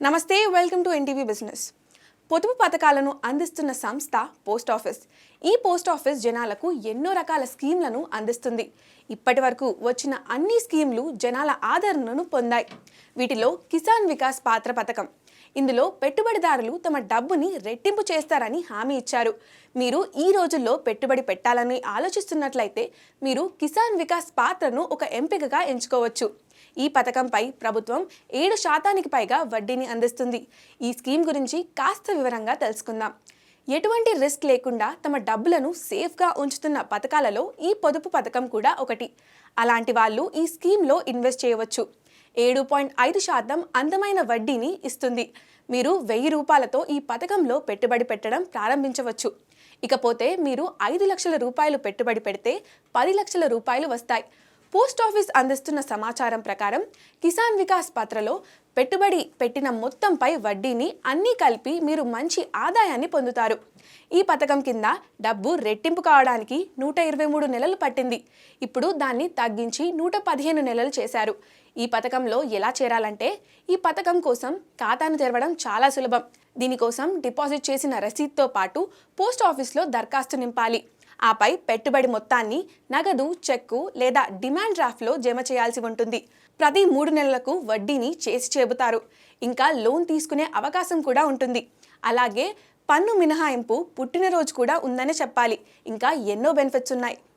నమస్తే welcome to NTV business. పొదుపు పథకాలను అందిస్తున్న సంస్థ పోస్ట్ ఆఫీస్. ఈ పోస్ట్ ఆఫీస్ జనాలకు ఎన్నో రకాల స్కీమ్లను అందిస్తుంది. ఇప్పటి వరకు వచ్చిన అన్ని స్కీమ్లు జనాల ఆదరణను పొందాయి. వీటిలో కిసాన్ వికాస్ పాత్ర పథకం. ఇందులో పెట్టుబడిదారులు తమ డబ్బుని రెట్టింపు చేస్తారని హామీ ఇచ్చారు. మీరు ఈ రోజుల్లో పెట్టుబడి పెట్టాలని ఆలోచిస్తున్నట్లయితే మీరు కిసాన్ వికాస్ పాత్రను ఒక ఎంపికగా ఎంచుకోవచ్చు. ఈ పథకంపై ప్రభుత్వం ఏడు శాతానికి పైగా వడ్డీని అందిస్తుంది. ఈ స్కీమ్ గురించి కాస్త వివరంగా తెలుసుకుందాం. ఎటువంటి రిస్క్ లేకుండా తమ డబ్బులను సేఫ్గా ఉంచుతున్న పథకాలలో ఈ పొదుపు పథకం కూడా ఒకటి. అలాంటి వాళ్ళు ఈ స్కీమ్లో ఇన్వెస్ట్ చేయవచ్చు. ఏడు పాయింట్ ఐదు శాతం అందమైన వడ్డీని ఇస్తుంది. మీరు వెయ్యి రూపాయలతో ఈ పథకంలో పెట్టుబడి పెట్టడం ప్రారంభించవచ్చు. ఇకపోతే మీరు ఐదు లక్షల రూపాయలు పెట్టుబడి పెడితే పది లక్షల రూపాయలు వస్తాయి. పోస్ట్ ఆఫీస్ అందిస్తున్న సమాచారం ప్రకారం కిసాన్ వికాస్ పత్రలో పెట్టుబడి పెట్టిన మొత్తంపై వడ్డీని అన్నీ కలిపి మీరు మంచి ఆదాయాన్ని పొందుతారు. ఈ పథకం కింద డబ్బు రెట్టింపు కావడానికి నూట ఇరవై మూడు నెలలు పట్టింది. ఇప్పుడు దాన్ని తగ్గించి నూట పదిహేను నెలలు చేశారు. ఈ పథకంలో ఎలా చేరాలంటే ఈ పథకం కోసం ఖాతాను తెరవడం చాలా సులభం. దీనికోసం డిపాజిట్ చేసిన రసీద్తో పాటు పోస్ట్ ఆఫీస్లో దరఖాస్తు నింపాలి. ఆపై పెట్టుబడి మొత్తాన్ని నగదు చెక్కు లేదా డిమాండ్ డ్రాఫ్ట్లో జమ చేయాల్సి ఉంటుంది. ప్రతి మూడు నెలలకు వడ్డీని చేసి చెబుతారు ఇంకా లోన్ తీసుకునే అవకాశం కూడా ఉంటుంది. అలాగే పన్ను మినహాయింపు పుట్టినరోజు కూడా ఉందని చెప్పాలి. ఇంకా ఎన్నో బెనిఫిట్స్ ఉన్నాయి.